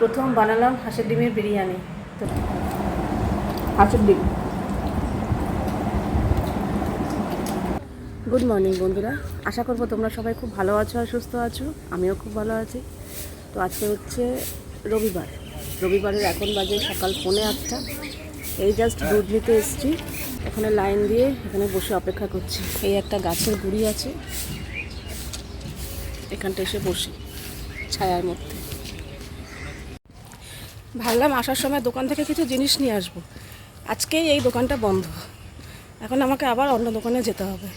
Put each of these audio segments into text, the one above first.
প্রথম বানালাম হাঁসের ডিমের বিরিয়ানি। তো হাঁসের ডিম। গুড মর্নিং বন্ধুরা। আশা করব তোমরা সবাই খুব ভালো আছো আর সুস্থ আছো। আমিও খুব ভালো আছি। তো আজকে হচ্ছে রবিবার। রবিবারের এখন বাজে সকাল পৌনে আটটা। এই জাস্ট দুধ নিতে এসেছি। এখানে লাইন দিয়ে এখানে বসে অপেক্ষা করছি। এই একটা গাছের গুড়ি আছে। এখানটা এসে বসি। ছায়ার মধ্যে। ভাবলাম আসার সময় দোকান থেকে কিছু জিনিস নিয়ে আসব। আজকেই এই দোকানটা বন্ধ। এখন আমাকে আবার অন্য দোকানে যেতে হবে।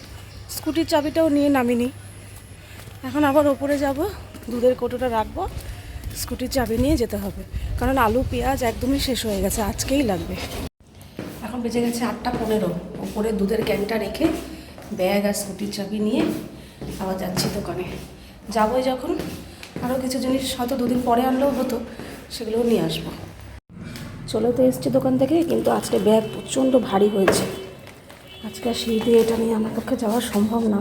স্কুটির চাবিটাও নিয়ে নামিনি। এখন আবার ওপরে যাব, দুধের কোটোটা রাখব, স্কুটির চাবি নিয়ে যেতে হবে। কারণ আলু, পেঁয়াজ একদমই শেষ হয়ে গেছে, আজকেই লাগবে। এখন বেজে গেছে আটটা পনেরো। ওপরে দুধের ক্যানটা রেখে ব্যাগ আর স্কুটির চাবি নিয়ে আবার যাচ্ছি দোকানে। যাবোই যখন। আরও কিছু জিনিস হয়তো দুদিন পরে আনলেও হতো। সেগুলোও নিয়ে আসব। চলে তো এসছি দোকান থেকে, কিন্তু আজকে ব্যাগ প্রচণ্ড ভারী হয়েছে। আজকে আর দিয়ে এটা নিয়ে আমার পক্ষে যাওয়া সম্ভব না।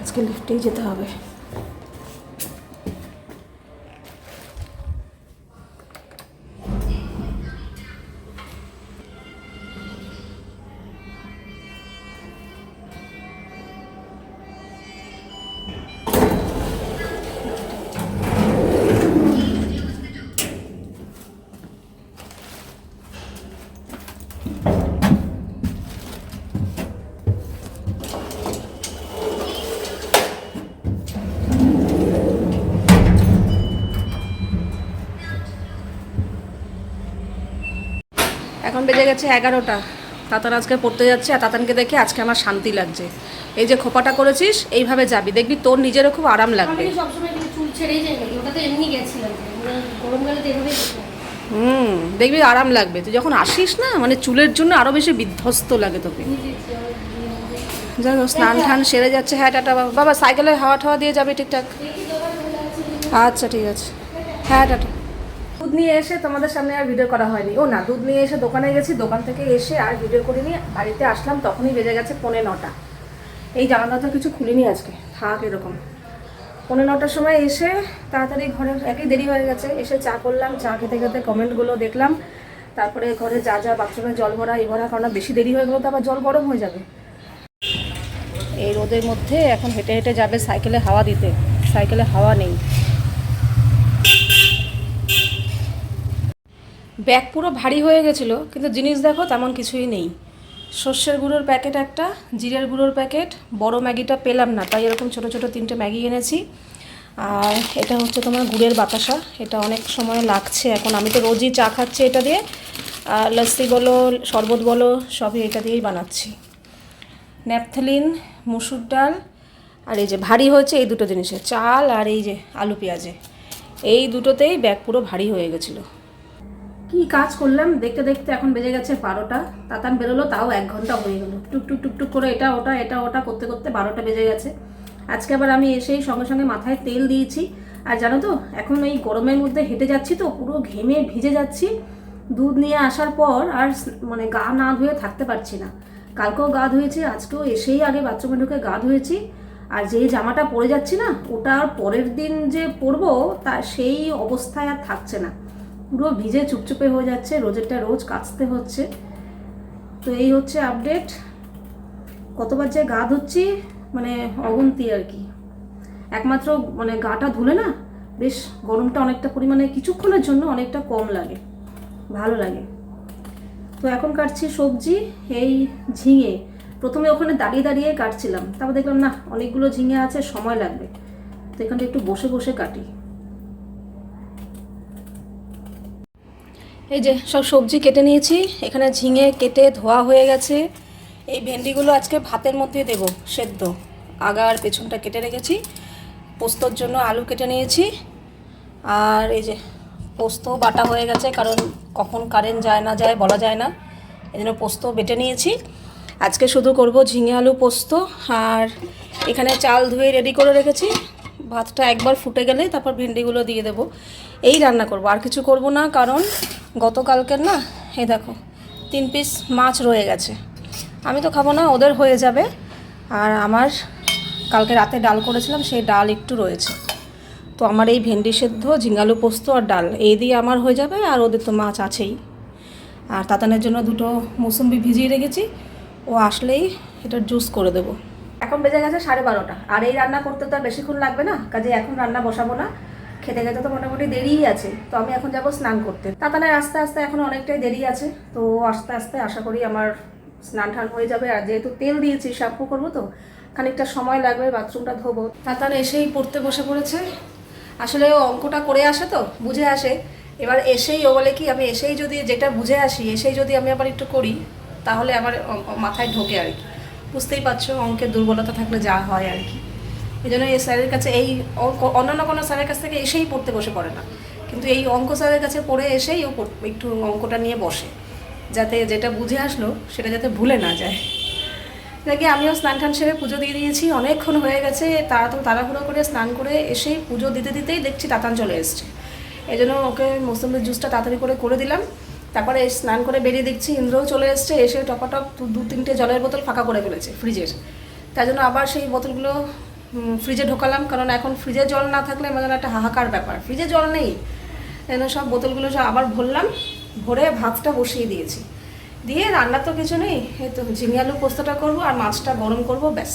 আজকে লিফটেই যেতে হবে। এখন বেজে গেছে এগারোটা। তাতান আজকে পড়তে যাচ্ছে আর তাতানকে দেখে আজকে আমার শান্তি লাগছে। এই যে খোপাটা করেছিস এইভাবে যাবি। দেখবি তোর নিজেরও খুব আরাম লাগবে। যেতাম। হুম দেখবি আরাম লাগবে। তুই যখন আসিস না মানে চুলের জন্য আরও বেশি বিধ্বস্ত লাগে তোকে। যাই হোক, স্নান টান সেরে যাচ্ছে। হ্যাঁ টাটা বাবা। বাবা সাইকেলে হাওয়া ঠাওয়া দিয়ে যাবে ঠিকঠাক। আচ্ছা ঠিক আছে। হ্যাঁ টাটা। নিয়ে এসে তোমাদের সামনে আর ভিডিও করা হয়নি। ও না, দুধ নিয়ে এসে দোকানে গেছি, দোকান থেকে এসে আর ভিডিও করিনি, বাড়িতে আসলাম, তখনই বেজে গেছে পৌনে নটা। এই জানালাটা কিছু খুলিনি আজকে, থাক এরকম। পৌনে নটার সময় এসে তাড়াতাড়ি ঘরের একই দেরি হয়ে গেছে, এসে চা করলাম, চা খেতে খেতে কমেন্টগুলো দেখলাম। তারপরে ঘরে যা যা বাথরুমে জল ভরা, এই ভরা কারণ বেশি দেরি হয়ে গেলে তো আবার জল গরম হয়ে যাবে। এই রোদের মধ্যে এখন হেঁটে হেঁটে যাবে সাইকেলে হাওয়া দিতে, সাইকেলে হাওয়া নেই। ব্যাগ পুরো ভারী হয়ে গেছিল, কিন্তু জিনিস দেখো তেমন কিছুই নেই। সর্ষের গুঁড়োর প্যাকেট একটা, জিরের গুঁড়োর প্যাকেট, বড় ম্যাগিটা পেলাম না, তাই এরকম ছোট ছোট তিনটে ম্যাগি এনেছি। আর এটা হচ্ছে তোমার গুড়ের বাতাসা, এটা অনেক সময় লাগছে এখন, আমি তো রোজই চা খাচ্ছি এটা দিয়ে, আর লস্যি বলো, শরবত বলো, সবই এটা দিয়েই বানাচ্ছি। ন্যাপথেলিন, মুসুর ডাল, আর এই যে ভারী হয়েছে এই দুটো জিনিসে, চাল আর এই যে আলু পেঁয়াজে। এই দুটোতেই ব্যাগ পুরো ভারী হয়ে গেছিল। কি কাজ করলাম? দেখতে দেখতে এখন বেজে গেছে বারোটা। তাতান বেরোলো, তাও এক ঘণ্টা হয়ে গেলো। টুকটুক টুকটুক করে এটা ওটা এটা ওটা করতে করতে বারোটা বেজে গেছে। আজকে আবার আমি এসেই সঙ্গে সঙ্গে মাথায় তেল দিয়েছি। আর জানো তো, এখন এই গরমের মধ্যে হেঁটে যাচ্ছি তো, পুরো ঘেমে ভিজে যাচ্ছি। দুধ নিয়ে আসার পর আর মানে গা না ধুয়ে থাকতে পারছি না। কালকেও গা ধুয়েছি, আজকেও এসেই আগে বাথরুমে ঢুকে গা ধুয়েছি। আর যেই জামাটা পরে যাচ্ছি না, ওটা আর পরের দিন যে পরবো, তা সেই অবস্থায় আর থাকছে না। পুরো ভিজে চুপচুপে হয়ে যাচ্ছে, রোজেরটা রোজ কাচতে হচ্ছে। তো এই হচ্ছে আপডেট কতবার যে গা ধুচ্ছি মানে অগুন্তি আর কি। একমাত্র মানে গাটা ধুলে না, বেশ গরমটা অনেকটা পরিমাণে, কিছুক্ষণের জন্য অনেকটা কম লাগে, ভালো লাগে। তো এখন কাটছি সবজি, এই ঝিঙে। প্রথমে ওখানে দাঁড়িয়ে দাঁড়িয়ে কাটছিলাম, তারপর দেখলাম না, অনেকগুলো ঝিঙে আছে, সময় লাগবে। তো এখানটা একটু বসে বসে কাটি। এই যে সব সবজি কেটে নিয়েছি, এখানে ঝিঙে কেটে ধোয়া হয়ে গেছে। এই ভেন্ডিগুলো আজকে ভাতের মধ্যে দেব, সেদ্ধ। আগার পেছনটা কেটে রেখেছি, পোস্তর জন্য আলু কেটে নিয়েছি। আর এই যে পোস্ত বাটা হয়ে গেছে, কারণ কখন কারেন্ট যায় না যায় বলা যায় না এই জন্য পোস্ত বেটে নিয়েছি। আজকে শুধু করব ঝিঙে আলু পোস্ত, আর এখানে চাল ধুয়ে রেডি করে রেখেছি। ভাতটা একবার ফুটে গেলে তারপর ভেন্ডিগুলো দিয়ে দেবো। এই রান্না করব, আর কিছু করব না, কারণ গতকালকের না, এই দেখো, তিন পিস মাছ রয়ে গেছে। আমি তো খাব না, ওদের হয়ে যাবে। আর আমার কালকে রাতে ডাল করেছিলাম, সেই ডাল একটু রয়েছে। তো আমার এই ভেন্ডি সেদ্ধ, ঝিঙ্গালু পোস্ত আর ডাল, এই দিয়ে আমার হয়ে যাবে, আর ওদের তো মাছ আছেই। আর তাতানের জন্য দুটো মৌসুম্বি ভিজিয়ে রেখেছি, ও আসলেই এটার জুস করে দেবো। এখন বেজে গেছে সাড়ে বারোটা, আর এই রান্না করতে তো আর বেশিক্ষণ লাগবে না, কাজে এখন রান্না বসাবো না। খেতে খেতে তো মোটামুটি দেরিই আছে, তো আমি এখন যাব স্নান করতে। তাতানের আস্তে আস্তে এখন অনেকটাই দেরি আছে, তো আস্তে আস্তে আশা করি আমার স্নান টান হয়ে যাবে। আর যেহেতু তেল দিয়েছি, শ্যাম্পু করব তো, খানিকটা সময় লাগবে, বাথরুমটা ধোবো। তাতান এসেই পড়তে বসে পড়েছে। আসলে ও অঙ্কটা করে আসে তো, বুঝে আসে। এবার এসেই ও বলে কি, আমি এসেই যদি যেটা বুঝে আসি, এসেই যদি আমি আবার একটু করি, তাহলে আমার মাথায় ঢোকে আর কি। বুঝতেই পারছ, অঙ্কের দুর্বলতা থাকলে যা হয় আর কি। এই জন্য এই স্যারের কাছে এই অন্যান্য কোনো স্যারের কাছ থেকে এসেই পড়তে বসে পড়ে না। কিন্তু এই অঙ্ক স্যারের কাছে পড়ে এসেই ও একটু অঙ্কটা নিয়ে বসে, যাতে যেটা বুঝে আসলো সেটা যাতে ভুলে না যায়। দেখি, আমিও স্নান টান সেরে পুজো দিয়ে দিয়েছি, অনেকক্ষণ হয়ে গেছে, তারা তো তাড়াহুড়ো করে স্নান করে এসেই পুজো দিতে দিতেই দেখছি তাতান চলে এসছে। এই জন্য ওকে মৌসুমের জুসটা তাড়াতাড়ি করে করে দিলাম। তারপরে স্নান করে বেরিয়ে দেখছি ইন্দ্রও চলে এসছে, এসে টপাটপ দু- তিনটে জলের বোতল ফাঁকা করে ফেলেছে ফ্রিজের। তাই জন্য আবার সেই বোতলগুলো ফ্রিজে ঢোকালাম, কারণ এখন ফ্রিজে জল না থাকলে যেন একটা হাহাকার ব্যাপার। ফ্রিজে জল নেই। জন্য সব বোতলগুলো সব আবার ভরলাম, ভরে ভাতটা বসিয়ে দিয়েছি। দিয়ে রান্না তো কিছু নেই, এই তো ঝিঙে আলু পোস্তটা করব আর মাছটা গরম করব, ব্যাস।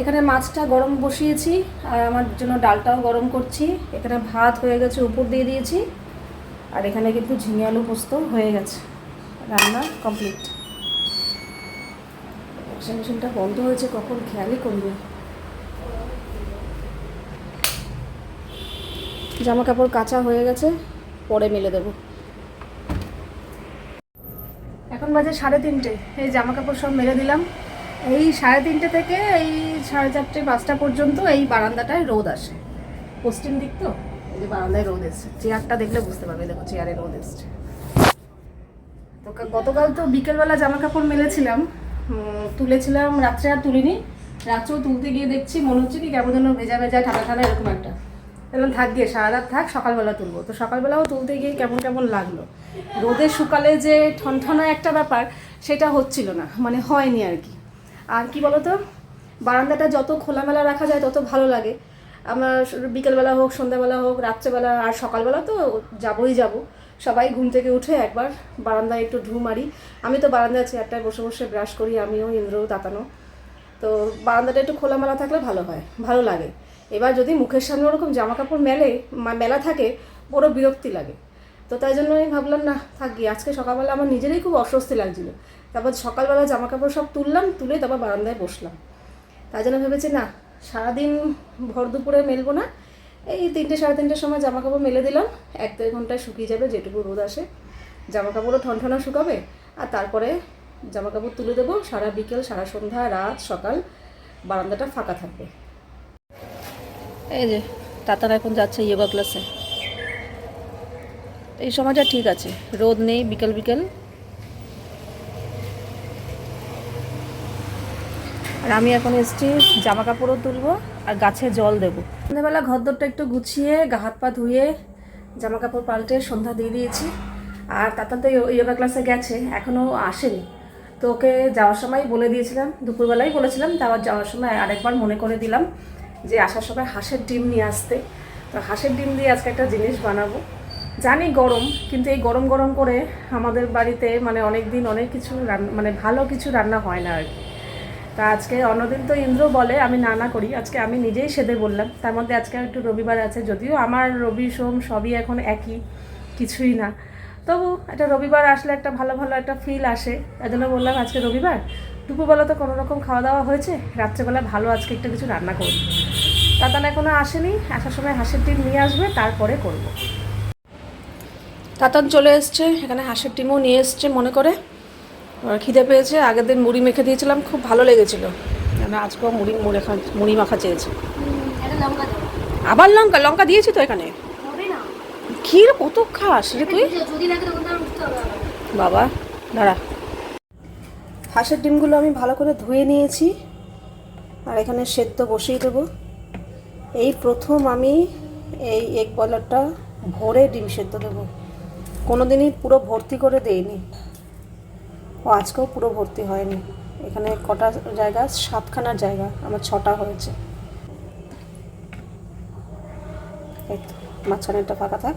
এখানে মাছটা গরম বসিয়েছি, আর আমার জন্য ডালটাও গরম করছি। এখানে ভাত হয়ে গেছে, উপর দিয়ে দিয়েছি। আর এখানে কিন্তু ঝিঙে আলু পোস্ত হয়ে গেছে। রান্না কমপ্লিট। ওয়াশিং মেশিনটা বন্ধ হয়েছে, কখন খেয়ালই করবে। জামা কাপড় কাঁচা হয়ে গেছে, পরে মেলে দেবো। এখন বাজে সাড়ে তিনটে, এই জামা কাপড় সব মেলে দিলাম। এই সাড়ে তিনটে থেকে এই সাড়ে চারটে, পাঁচটা পর্যন্ত এই বারান্দাটায় রোদ আসে। পশ্চিম দিক তো, এই যে বারান্দায় রোদ এসছে। চেয়ারটা দেখলে বুঝতে পারবে, দেখো চেয়ারে রোদ এসছে। তো গতকাল তো বিকেলবেলা জামা কাপড় মেলেছিলাম তুলেছিলাম, রাত্রে আর তুলিনি। রাত্রেও তুলতে গিয়ে দেখছি, মনে হচ্ছে কি কেমন যেন ভেজা ভেজা, ঠান্ডা ঠান্ডা এরকম একটা। বললাম, থাক গিয়ে সারা রাত থাক, সকালবেলা তুলবো। তো সকালবেলাও তুলতে গিয়ে কেমন কেমন লাগল। রোদে শুকালে যে ঠনঠনা একটা ব্যাপার, সেটা হচ্ছিল না মানে হয়নি আর কি। আর কি বলতো, বারান্দাটা যত খোলামেলা রাখা যায়, তত ভালো লাগে। আমরা বিকেলবেলা হোক, সন্ধ্যাবেলা হোক, রাত্রেবেলা আর সকালবেলা তো যাবোই যাব। সবাই ঘুম থেকে উঠে একবার বারান্দায় একটু ঢু মারি। আমি তো বারান্দায় চেয়ারটায় বসে বসে ব্রাশ করি, আমিও, ইন্দ্রও তাতানো তো বারান্দাটা একটু খোলামেলা থাকলে ভালো হয়, ভালো লাগে। এবার যদি মুখের সামনে ওরকম জামা কাপড় মেলে মেলা থাকে বড় বিরক্তি লাগে। তো তাই জন্য আমি ভাবলাম, না, থাকি আজকে সকালবেলা আমার নিজেরই খুব অস্বস্তি লাগছিল। তারপর সকালবেলা জামা কাপড় সব তুললাম, তুলে তারপর বারান্দায় বসলাম। তাই জন্য ভেবেছি, না, সারাদিন ভর দুপুরে মেলবো না এই তিনটে সাড়ে তিনটের সময় জামা কাপড় মেলে দিলাম। এক দেড় ঘন্টায় শুকিয়ে যাবে, যেটুকু রোদ আসে। জামা কাপড়ও ঠনঠনা শুকাবে। আর তারপরে জামা কাপড় তুলে দেবো। সারা বিকেল, সারা সন্ধ্যা, রাত, সকাল বারান্দাটা ফাঁকা থাকবে। এই যে, তাতারা এখন যাচ্ছে ইয়োগা ক্লাসে। এই সময়টা ঠিক আছে, রোদ নেই বিকেল বিকেল। আর আমি এখন এসছি জামা কাপড়ও তুলবো। আর গাছে জল দেবো। সন্ধ্যাবেলা ঘরদোরটা একটু গুছিয়ে গা হাত পা ধুয়ে জামা কাপড় পাল্টে সন্ধ্যা দিয়ে দিয়েছি। আর তাতান তো ইয়োগা ক্লাসে গেছে এখনও আসেনি। তো ওকে যাওয়ার সময় বলে দিয়েছিলাম দুপুরবেলায় বলেছিলাম তারপর যাওয়ার সময় আরেকবার মনে করে দিলাম যে আসার সময় হাঁসের ডিম নিয়ে আসতে। তো হাঁসের ডিম দিয়ে আজকে একটা জিনিস বানাবো। জানি গরম, কিন্তু এই গরম গরম করে আমাদের বাড়িতে মানে অনেক দিন অনেক কিছু রান্না মানে ভালো কিছু রান্না হয় না আর কি। তা আজকে অন্যদিন তো ইন্দ্র বলে, আমি না না করি। আজকে আমি নিজেই সেদে বললাম। তার মধ্যে আজকে একটু রবিবার আছে, যদিও আমার রবি, সোম সবই এখন একই, কিছুই না। তবু একটা রবিবার আসলে একটা ভালো ভালো একটা ফিল আসে। তাই জন্য বললাম আজকে রবিবার। দুপুরবেলা তো কোনো রকম খাওয়া দাওয়া হয়েছে, রাত্রেবেলা ভালো আজকে একটা কিছু রান্না করব। তাতান এখনও আসেনি, আসার সময় হাঁসের ডিম নিয়ে আসবে, তারপরে করব। তাতান চলে এসছে, এখানে হাঁসের ডিমও নিয়ে এসছে, মনে করে। খিদে পেয়েছে। আগের দিন মুড়ি মেখে দিয়েছিলাম খুব ভালো লেগেছিল। আমি আজকেও মুড়ি মুড়ে খা মুড়ি মাখা চেয়েছি। আবার লঙ্কা? লঙ্কা দিয়েছি তো এখানে। ক্ষীর কত খাস রে তুই। বাবা দাঁড়া। হাঁসের ডিমগুলো আমি ভালো করে ধুয়ে নিয়েছি। আর এখানে সেদ্ধ বসিয়ে দেবো। এই প্রথম আমি এই এক বয়লারটা ভরে ডিম সেদ্ধ দেবো। কোনো দিনই পুরো ভর্তি করে দেইনি। ও আজকেও পুরো ভর্তি হয়নি। এখানে কটা জায়গা? সাতখানার জায়গা। আমার ছটা হয়েছে। এই তো, মাঝখানেরটা ফাঁকা থাক।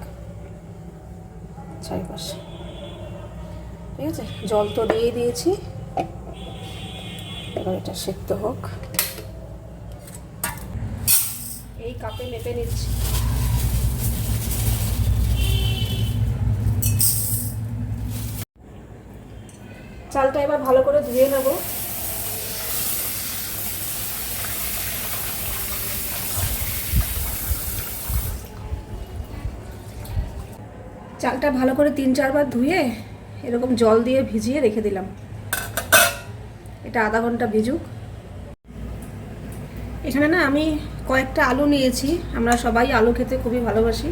চারিপাশে। ঠিক আছে? জল তো দিয়েই দিয়েছি। এবার এটা সেদ্ধ হোক। এই কাপে মেপে নিচ্ছি। চালটা এবার ভালো করে ধুয়ে নেব। চালটা ভালো করে তিন চারবার ধুয়ে এরকম জল দিয়ে ভিজিয়ে রেখে দিলাম। এটা আধা ঘণ্টা ভিজুক। এখানে না আমি কয়েকটা আলু নিয়েছি। আমরা সবাই আলু খেতে খুবই ভালোবাসি,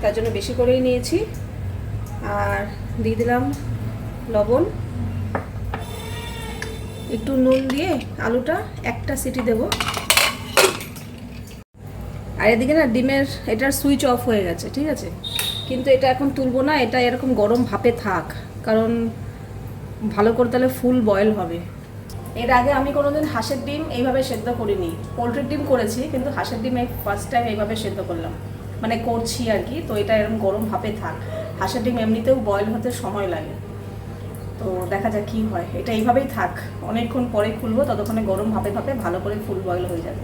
তার জন্য বেশি করেই নিয়েছি। আর দিয়ে দিলাম লবণ। একটু নুন দিয়ে আলুটা একটা সিটি দেব। আর এদিকে না ডিমের এটার সুইচ অফ হয়ে গেছে, ঠিক আছে? কিন্তু এটা এখন তুলবো না, এটা এরকম গরম ভাপে থাক, কারণ ভালো করে তাহলে ফুল বয়েল হবে। এর আগে আমি কোনোদিন হাঁসের ডিম এইভাবে সেদ্ধ করিনি। পোলট্রির ডিম করেছি, কিন্তু হাঁসের ডিম এই ফার্স্ট টাইম এইভাবে সেদ্ধ করলাম। মানে করছি আর কি, তো এটা এরকম গরম ভাপে থাক। হাঁসের ডিম এমনিতেও বয়েল হতে সময় লাগে। তো দেখা যাক কি হয়। এটা এইভাবেই থাক। অনেকক্ষণ পরে খুলবো, ততক্ষণে গরম ভাপে ভাপে ভালো করে ফুল বয়েল হয়ে যাবে।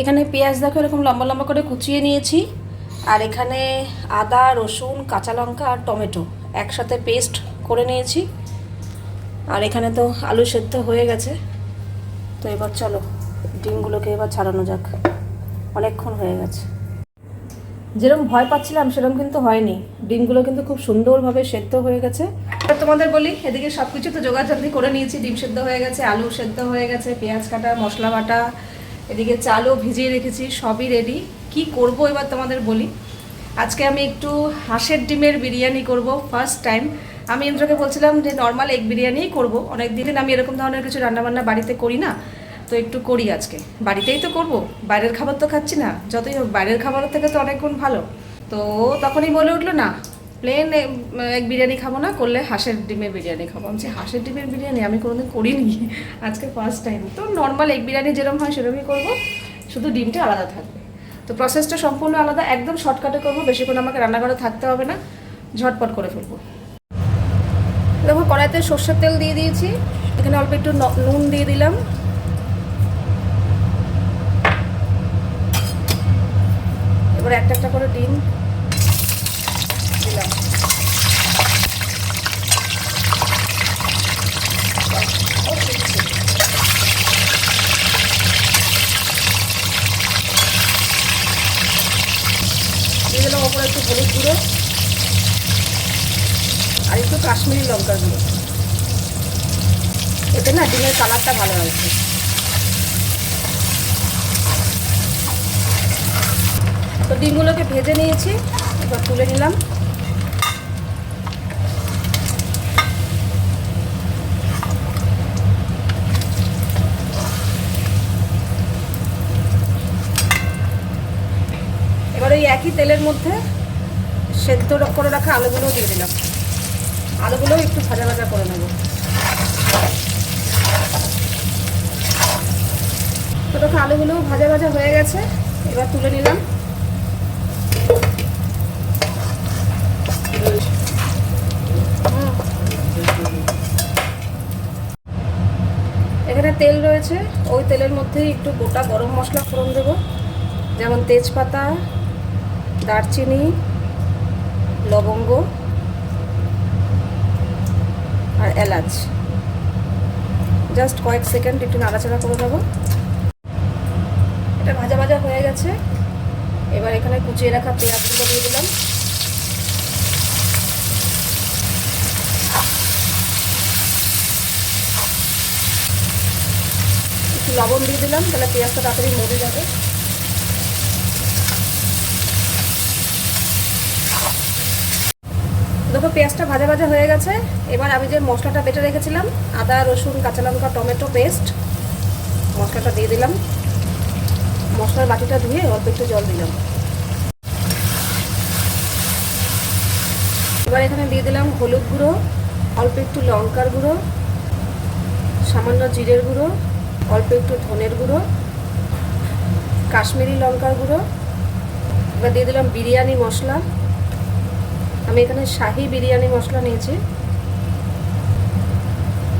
এখানে পেঁয়াজ দেখো, এরকম লম্বা লম্বা করে কুচিয়ে নিয়েছি। আর এখানে আদা, রসুন, কাঁচা লঙ্কা আর টমেটো একসাথে পেস্ট করে নিয়েছি। আর এখানে তো আলু সেদ্ধ হয়ে গেছে। তো এবার চলো। ডিমগুলোকে এবার ছাড়ানো যাক। অনেকক্ষণ হয়ে গেছে। যেরকম ভয় পাচ্ছিলাম সেরকম কিন্তু হয়নি। ডিমগুলো কিন্তু খুব সুন্দরভাবে সেদ্ধ হয়ে গেছে। তোমাদের বলি, এদিকে সব কিছু তো জাতি করে নিয়েছি। ডিম সেদ্ধ হয়ে গেছে, আলু সেদ্ধ হয়ে গেছে, পেঁয়াজ কাটা, মশলা বাটা, এদিকে চালও ভিজিয়ে রেখেছি, সবই রেডি কি করব এবার তোমাদের বলি? আজকে আমি একটু হাঁসের ডিমের বিরিয়ানি করব ফার্স্ট টাইম আমি ইন্দ্রকে বলছিলাম যে নর্মাল এগ বিরিয়ানিই করব। অনেক দিন আমি এরকম ধরনের কিছু রান্নাবান্না বাড়িতে করি না। তো একটু করি আজকে। বাড়িতেই তো করব, বাইরের খাবার তো খাচ্ছি না। যতই হোক, বাইরের খাবারের থেকে তো অনেক গুণ ভালো। তো তখনই বলে উঠল, না প্লেন এক বিরিয়ানি খাব না, করলে হাঁসের ডিমের বিরিয়ানি খাব। আমি হাঁসের ডিমের বিরিয়ানি? আমি কোনোদিন করিনি। আজকে ফার্স্ট টাইম তো নর্মাল এগ বিরিয়ানি যেরকম হয় সেরকমই করব। শুধু ডিমটা আলাদা থাকবে। তো প্রসেসটা সম্পূর্ণ আলাদা, একদম শর্টকাটে করব। বেশিক্ষণ আমাকে রান্নাঘরে থাকতে হবে না, ঝটপট করে ফেলব। দেখো, কড়াইতে সর্ষের তেল দিয়ে দিয়েছি। এখানে অল্প একটু নুন দিয়ে দিলাম। এবার একটা একটা করে ডিম দিলাম। দিয়ে দিলাম ওপরে একটু হলুদ গুঁড়ো আর একটু কাশ্মীরি লঙ্কার গুঁড়ো। এতে না ডিমের কালারটা ভালো আসবে। তো ডিমগুলোকে ভেজে নিয়েছি, এবার তুলে নিলাম। এবার ওই একই তেলের মধ্যে সেদ্ধ করে রাখা আলুগুলো দিয়ে দিলাম। আলুগুলোও একটু ভাজা ভাজা করে নেব। তো আলুগুলো ভাজা ভাজা হয়ে গেছে, এবার তুলে নিলাম। তেল রয়েছে, ওই তেলের মধ্যেই একটু গোটা গরম মশলা ফোড়ন দেবো। যেমন তেজপাতা, দারচিনি, লবঙ্গ আর এলাচ। জাস্ট কয়েক সেকেন্ড একটু নাড়াচাড়া করে দেবো এটা ভাজা ভাজা হয়ে গেছে। এবার এখানে কুচিয়ে রাখা পেঁয়াজগুলো দিয়ে দিলাম। একটু লবণ দিয়ে দিলাম, তাহলে পেঁয়াজটা তাড়াতাড়ি মরে যাবে। দেখো, পেঁয়াজটা ভাজা ভাজা হয়ে গেছে। এবার আমি যে মশলাটা বেটে রেখেছিলাম, আদা, রসুন, কাঁচা লঙ্কা, টমেটো পেস্ট, মশলাটা দিয়ে দিলাম। মশলার বাটিটা ধুয়ে অল্প একটু জল দিলাম। এবার এখানে দিয়ে দিলাম হলুদ গুঁড়ো, অল্প একটু লঙ্কার গুঁড়ো, সামান্য জিরের গুঁড়ো অল্প একটু ধনের গুঁড়ো, কাশ্মীরি লঙ্কার গুঁড়ো, এবার দিয়ে দিলাম বিরিয়ানি মশলা। আমি এখানে শাহি বিরিয়ানি মশলা নিয়েছি।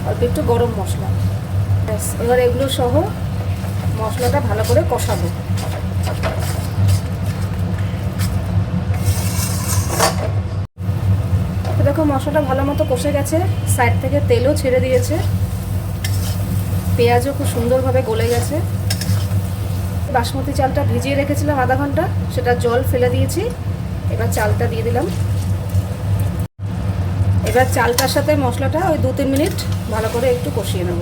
অল্প একটু গরম মশলা। ব্যাস, এবার এগুলো সহ মশলাটা ভালো করে কষাবো। দেখো, মশলাটা ভালো মতো কষে গেছে। সাইড থেকে তেলও ছেড়ে দিয়েছে। পেঁয়াজও খুব সুন্দরভাবে গলে গেছে। বাসমতি চালটা ভিজিয়ে রেখেছিলাম আধা ঘণ্টা, সেটা জল ফেলে দিয়েছি। এবার চালটা দিয়ে দিলাম। এবার চালটার সাথে মশলাটা ওই দু তিন মিনিট ভালো করে একটু কষিয়ে নেব।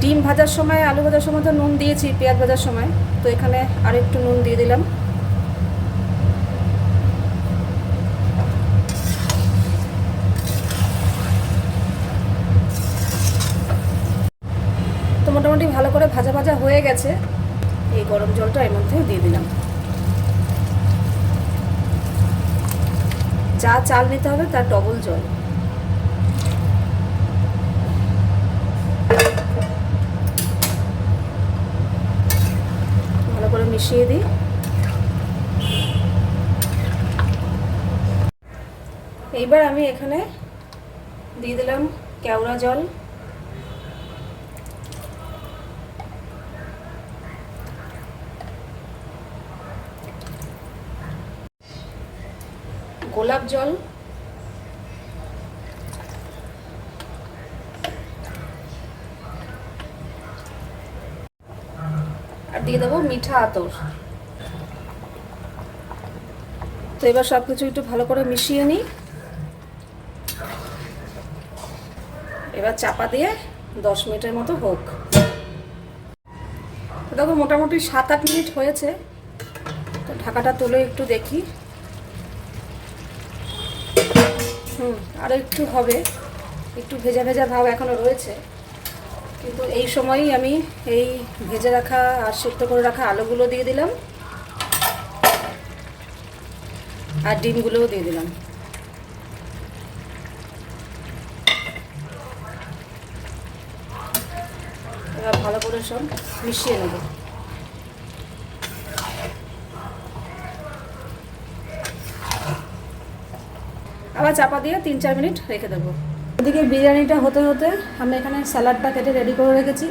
ডিম ভাজার সময়, আলু ভাজার সময় তো নুন দিয়েছি, পেঁয়াজ ভাজার সময়। তো এখানে আর একটু নুন দিয়ে দিলাম তো মোটামুটি ভালো করে ভাজা ভাজা হয়ে গেছে এই গরম জলটা এর মধ্যে দিয়ে দিলাম যা চাল নিতে হবে তার ডবল জল। ভালো করে মিশিয়ে দিই। এইবার আমি এখানে দিয়ে দিলাম কেওড়া জল। গোলাপ জল। আর দিয়ে দেবো মিঠা আতর। তো এবার সব কিছু একটু ভালো করে মিশিয়ে নিই। এবার চাপা দিয়ে দশ মিনিটের মতো হোক। দেখো মোটামুটি সাত আট মিনিট হয়েছে। তো ঢাকাটা তুলে একটু দেখি। হুম আরও একটু হবে। একটু ভেজা ভেজা ভাব এখনও রয়েছে। কিন্তু এই সময়ই আমি এই ভেজে রাখা আর সেদ্ধ করে রাখা আলুগুলো দিয়ে দিলাম। আর ডিমগুলোও দিয়ে দিলাম। এবার ভালো করে সব মিশিয়ে নেব। আবার চাপা দিয়ে তিন, চার মিনিট রেখে দেবো। ওদিকে বিরিয়ানিটা হতে হতে আমি এখানে স্যালাডটা কেটে রেডি করে রেখেছি।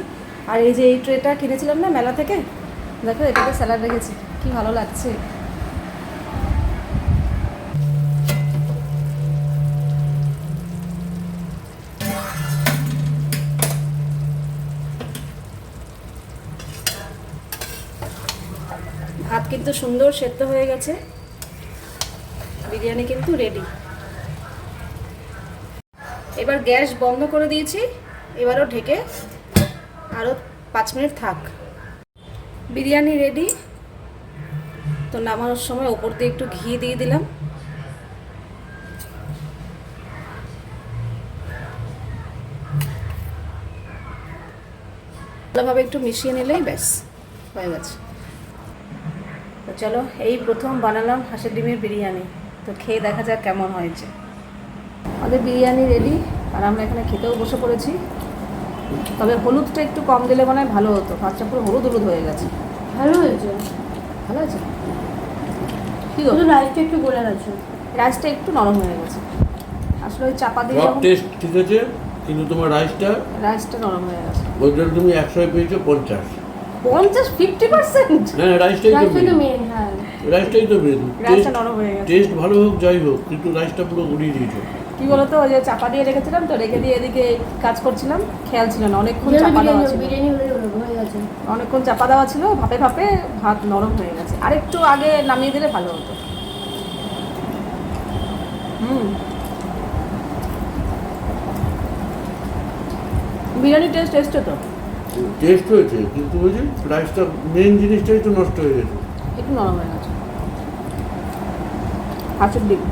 আর এই যে এই ট্রেটা কিনেছিলাম না মেলা থেকে, দেখো এটাতে স্যালাড রেখেছি, কি ভালো লাগছে। ভাত কিন্তু সুন্দর সেদ্ধ হয়ে গেছে। বিরিয়ানি কিন্তু রেডি এবার গ্যাস বন্ধ করে দিয়েছি, এবারও ঢেকে আরও পাঁচ মিনিট থাক। বিরিয়ানি রেডি তো নামানোর সময় ওপর দিয়ে একটু ঘি দিয়ে দিলাম। ভালোভাবে একটু মিশিয়ে নিলেই ব্যাস, হয়ে গেছে। তো চলো, এই প্রথম বানালাম হাঁসের ডিমের বিরিয়ানি। তো খেয়ে দেখা যাক কেমন হয়েছে। আমাদের বিরিয়ানি রেডি আর আমরা এখানে খেতেও বসে পড়েছি। তবে হলুদটা একটু কম দিলে মনে হয় ভালো হতো। ভাতটা পুরো হলুদ হলুদ হয়ে গেছে। ভালো হয়েছে। ভালো আছে? কি গো? রাইসটা একটু গলে গেছে। রাইসটা একটু নরম হয়ে গেছে। আসলে ওই চাপা দিয়ে টেস্ট ঠিক আছে কিন্তু তোমার রাইসটা রাইসটা নরম হয়ে গেছে। ওইটা তুমি একশো পেয়েছ পঞ্চাশ। পঞ্চাশ? ফিফটি পার্সেন্ট হ্যাঁ রাইসটাই তো মেন হ্যাঁ। রাইসটাই তো মেন রাইসটা নরম হয়ে গেছে। টেস্ট ভালো হোক যাই হোক কিন্তু রাইসটা পুরো গুলিয়ে দিয়েছ। কি বলতো ওই যে চাপা দিয়ে রেখেছিলাম তো রেখে দিয়ে এদিকে কাজ করছিলাম খেয়াল ছিল না অনেকক্ষণ চাপা দেওয়া ছিল। বিরিয়ানি হয়ে গেছে। অনেকক্ষণ চাপা দেওয়া ছিল ভাপে ভাপে ভাত নরম হয়ে গেছে। আর একটু আগে নামিয়ে দিলে ভালো হতো। হুম। বিরিয়ানি টেস্ট এসছে তো? টেস্ট হয়েছে কিন্তু ওই যে রাইসটা মেন জিনিসটাই তো নষ্ট হয়ে গেছে। একটু নরম হয়ে গেছে। হাঁসের ডিম